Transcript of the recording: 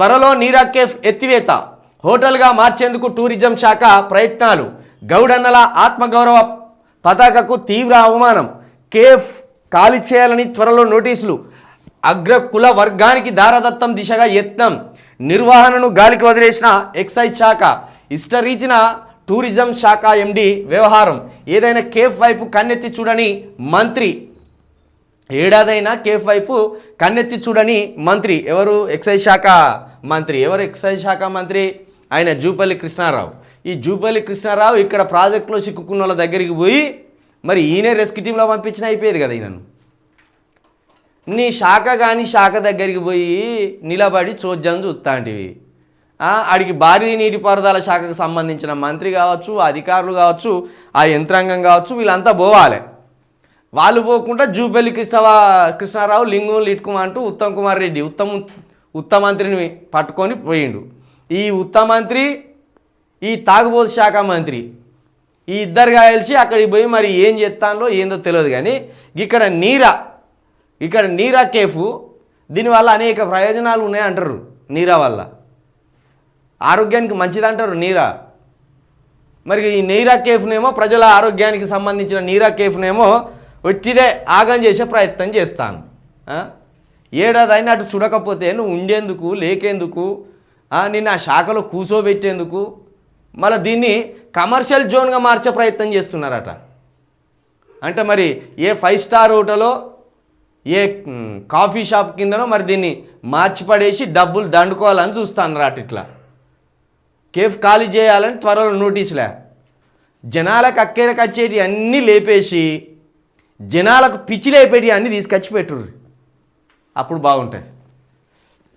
త్వరలో నీరా కేఫ్ ఎత్తివేత. హోటల్గా మార్చేందుకు టూరిజం శాఖ ప్రయత్నాలు. గౌడన్నల ఆత్మగౌరవ పతాకకు తీవ్ర అవమానం. కేఫ్ ఖాళీ చేయాలని త్వరలో నోటీసులు. అగ్ర కుల వర్గానికి దారదత్తం దిశగా యత్నం. నిర్వహణను గాలికి వదిలేసిన ఎక్సైజ్ శాఖ. ఇష్టరీతిన టూరిజం శాఖ ఎండి వ్యవహారం. ఏదైనా కేఫ్ వైపు కన్నెత్తి చూడని మంత్రి ఏడాదైనా కేఫ్ వైపు కన్నెత్తి చూడని మంత్రి ఎవరు? ఎక్సైజ్ శాఖ మంత్రి. ఎవరు ఎక్సైజ్ శాఖ మంత్రి? ఆయన జూపల్లి కృష్ణారావు. ఈ జూపల్లి కృష్ణారావు ఇక్కడ ప్రాజెక్టులో చిక్కుకున్న వాళ్ళ దగ్గరికి పోయి మరి ఈయనే రెస్క్యూ టీంలో పంపించిన అయిపోయేది కదా ఈయనను. నీ శాఖ కానీ శాఖ దగ్గరికి పోయి నిలబడి చూద్దాం చూస్తాంటివి. ఆడికి భారీ నీటిపారుదల శాఖకు సంబంధించిన మంత్రి కావచ్చు అధికారులు కావచ్చు ఆ యంత్రాంగం కావచ్చు వీళ్ళంతా పోవాలి. వాళ్ళు పోకుండా జూపల్లి కృష్ణ కృష్ణారావు లింగం లిట్కుమ అంటూ ఉత్తమ్ కుమార్ రెడ్డి ఉత్తమ ఉత్తమంత్రిని పట్టుకొని పోయిండు. ఈ ఉత్తమంత్రి ఈ తాగుబోతు శాఖ మంత్రి ఈ ఇద్దరు కలిసి అక్కడికి పోయి మరి ఏం చేస్తానో ఏందో తెలియదు కానీ ఇక్కడ నీరా ఇక్కడ నీరా కేఫ్ దీనివల్ల అనేక ప్రయోజనాలు ఉన్నాయంటారు నీరా వల్ల. ఆరోగ్యానికి మంచిదంటారు నీరా. మరి ఈ నీరా కేఫ్నేమో ప్రజల ఆరోగ్యానికి సంబంధించిన నీరా కేఫ్నేమో వచ్చిదే ఆగం చేసే ప్రయత్నం చేస్తాను. ఏడాది అయినా అటు చూడకపోతే నువ్వు ఉండేందుకు లేకేందుకు నిన్ను ఆ శాఖలో కూర్చోబెట్టేందుకు మళ్ళీ దీన్ని కమర్షియల్ జోన్గా మార్చే ప్రయత్నం చేస్తున్నారట. అంటే మరి ఏ ఫైవ్ స్టార్ హోటలో ఏ కాఫీ షాప్ కిందనో మరి దీన్ని మార్చి పడేసి డబ్బులు దండుకోవాలని చూస్తాను రాట ఇట్లా. కేఫ్ ఖాళీ చేయాలని త్వరలో నోటీసులే. జనాలకు అక్కేరకు వచ్చేటి అన్నీ లేపేసి జనాలకు పిచ్చిలే లేపేటి అన్నీ తీసుకొచ్చి పెట్టుర్రు. అప్పుడు బాగుంటుంది.